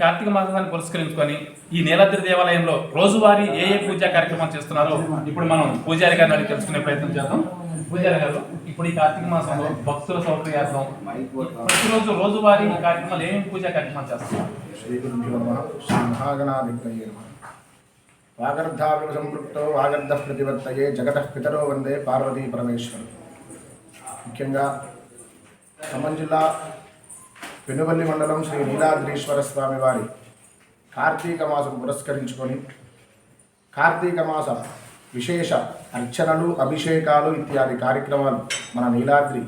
కార్తీక మాసాన్ని పురస్కరించుకొని ఈ నీలాద్రి దేవాలయంలో రోజువారీ ఏ ఏ పూజా కార్యక్రమాలు చేస్తున్నారో ఇప్పుడు మనం పూజారి గారిని అడిగి తెలుసుకునే ప్రయత్నం చేద్దాం. పూజారి గారు ఇప్పుడు ఈ కార్తీక మాసంలో భక్తుల సౌకర్యార్థం ప్రతిరోజు రోజువారీ ఈ కార్యక్రమాలు ఏమేమి పూజా కార్యక్రమాలు చేస్తున్నారు? శ్రీగురుభ్యో సంపృక్తో వాగర్ధ ప్రతివర్తయే జగత పితరో వందే పార్వతీ పరమేశ్వరు ముఖ్యంగా ఖమ్మం జిల్లా పెనుబల్లి మండలం శ్రీ నీలాద్రీశ్వర స్వామి వారి కార్తీక మాసం పురస్కరించుకొని కార్తీక మాస విశేష అర్చనలు అభిషేకాలు ఇత్యాది కార్యక్రమాలు మన నీలాద్రి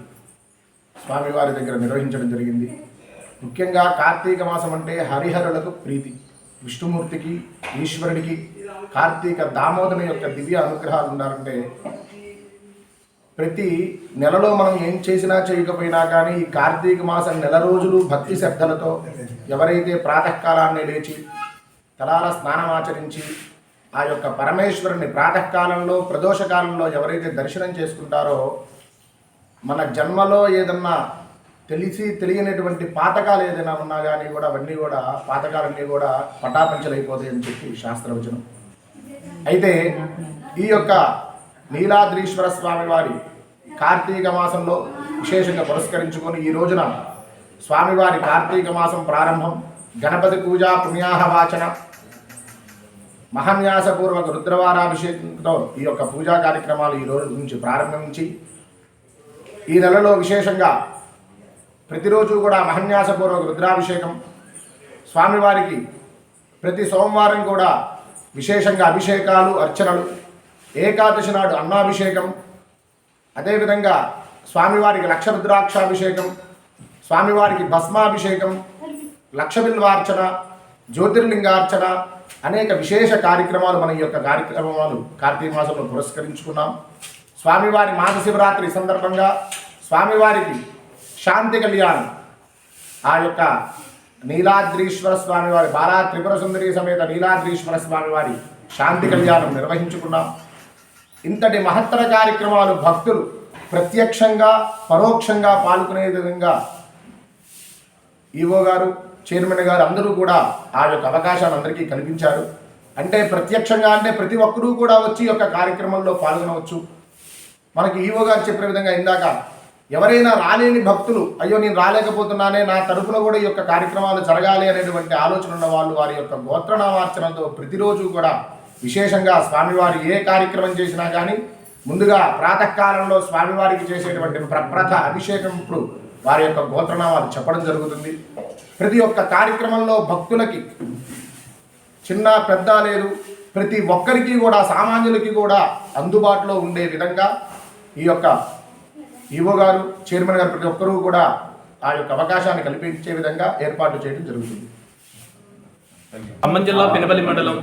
స్వామివారి దగ్గర నిర్వహించడం జరిగింది. ముఖ్యంగా కార్తీక మాసం అంటే హరిహరులకు ప్రీతి విష్ణుమూర్తికి ఈశ్వరుడికి కార్తీక దామోదరుని యొక్క దివ్య అనుగ్రహాలు ఉండాలంటే ప్రతి నెలలో మనం ఏం చేసినా చేయకపోయినా కానీ ఈ కార్తీక మాసం నెల రోజులు భక్తి శ్రద్ధలతో ఎవరైతే ప్రాతకాలాన్ని లేచి తలాల స్నానం ఆచరించి ఆ యొక్క పరమేశ్వరుని ప్రాతకాలంలో ప్రదోషకాలంలో ఎవరైతే దర్శనం చేసుకుంటారో మన జన్మలో ఏదన్నా తెలిసి తెలియనటువంటి పాతకాలు ఏదైనా ఉన్నా కానీ కూడా అవన్నీ కూడా పాతకాలన్నీ కూడా పటాపంచలైపోతాయి అని చెప్పి శాస్త్రవచనం. అయితే ఈ యొక్క నీలాద్రీశ్వర స్వామి వారి కార్తీక మాసంలో విశేషంగా పురస్కరించుకొని ఈ రోజున స్వామివారి కార్తీక మాసం ప్రారంభం గణపతి పూజ పుణ్యాహ వాచన మహాన్యాసపూర్వక రుద్రవారాభిషేకంతో ఈ యొక్క పూజా కార్యక్రమాలు ఈ రోజు నుంచి ప్రారంభించి ఈ నెలలో విశేషంగా ప్రతిరోజు కూడా మహన్యాసపూర్వక రుద్రాభిషేకం స్వామివారికి ప్రతి సోమవారం కూడా విశేషంగా అభిషేకాలు అర్చనలు ఏకాదశి నాడు అన్నాభిషేకం. అదేవిధంగా స్వామివారికి లక్ష రుద్రాక్షాభిషేకం స్వామివారికి భస్మాభిషేకం లక్ష బిల్వార్చన జ్యోతిర్లింగార్చన అనేక విశేష కార్యక్రమాలు మన ఈ యొక్క కార్యక్రమాలు కార్తీక మాసంలో పురస్కరించుకున్నాం. స్వామివారి మాస శివరాత్రి సందర్భంగా స్వామివారికి శాంతి కళ్యాణం. ఆ యొక్క నీలాద్రీశ్వర స్వామివారి బాలా త్రిపుర సుందరి సమేత నీలాద్రీశ్వర స్వామివారి శాంతి కళ్యాణం నిర్వహించుకున్నాం. ఇంతటి మహత్తర కార్యక్రమాలు భక్తులు ప్రత్యక్షంగా పరోక్షంగా పాల్గొనే విధంగా ఈవో గారు చైర్మన్ గారు అందరూ కూడా ఆ యొక్క అవకాశాన్ని అందరికీ కల్పించారు. అంటే ప్రత్యక్షంగా అంటే ప్రతి ఒక్కరూ కూడా వచ్చి ఈ యొక్క కార్యక్రమంలో పాల్గొనవచ్చు. మనకి ఈవో గారు చెప్పిన విధంగా ఇందాక ఎవరైనా రాలేని భక్తులు అయ్యో నేను రాలేకపోతున్నానే నా తరపున కూడా ఈ యొక్క కార్యక్రమాలు జరగాలి అనేటువంటి ఆలోచన ఉన్న వాళ్ళు వారి యొక్క గోత్రనామార్చనతో ప్రతిరోజు కూడా విశేషంగా స్వామివారు ఏ కార్యక్రమం చేసినా కానీ ముందుగా ప్రాతకాలంలో స్వామివారికి చేసేటువంటి ప్రప్రథ అభిషేకం ఇప్పుడు వారి యొక్క గోత్రనామాలు చెప్పడం జరుగుతుంది. ప్రతి ఒక్క కార్యక్రమంలో భక్తులకి చిన్న పెద్ద లేదు ప్రతి ఒక్కరికి కూడా సామాన్యులకి కూడా అందుబాటులో ఉండే విధంగా ఈ యొక్క ఈవో గారు చైర్మన్ గారు ప్రతి ఒక్కరూ కూడా ఆ యొక్క అవకాశాన్ని కల్పించే విధంగా ఏర్పాటు చేయడం జరుగుతుంది. ఖమ్మం జిల్లా పెనపల్లి మండలం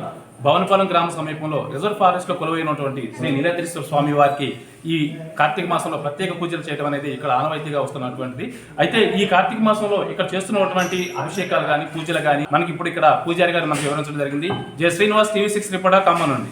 భవనపాలెం గ్రామ సమీపంలో రిజర్వ్ ఫారెస్ట్లో కొలువైనటువంటి శ్రీ నీలద్రీశ్వర స్వామి వారికి ఈ కార్తీక మాసంలో ప్రత్యేక పూజలు చేయడం అనేది ఇక్కడ ఆనవాయితీగా వస్తున్నటువంటిది. అయితే ఈ కార్తీక మాసంలో ఇక్కడ చేస్తున్నటువంటి అభిషేకాలు కానీ పూజలు కానీ మనకి ఇప్పుడు ఇక్కడ పూజారి గారు మనకు వివరించడం జరిగింది. Jaya Srinivas TV six reporter Khammam నుండి.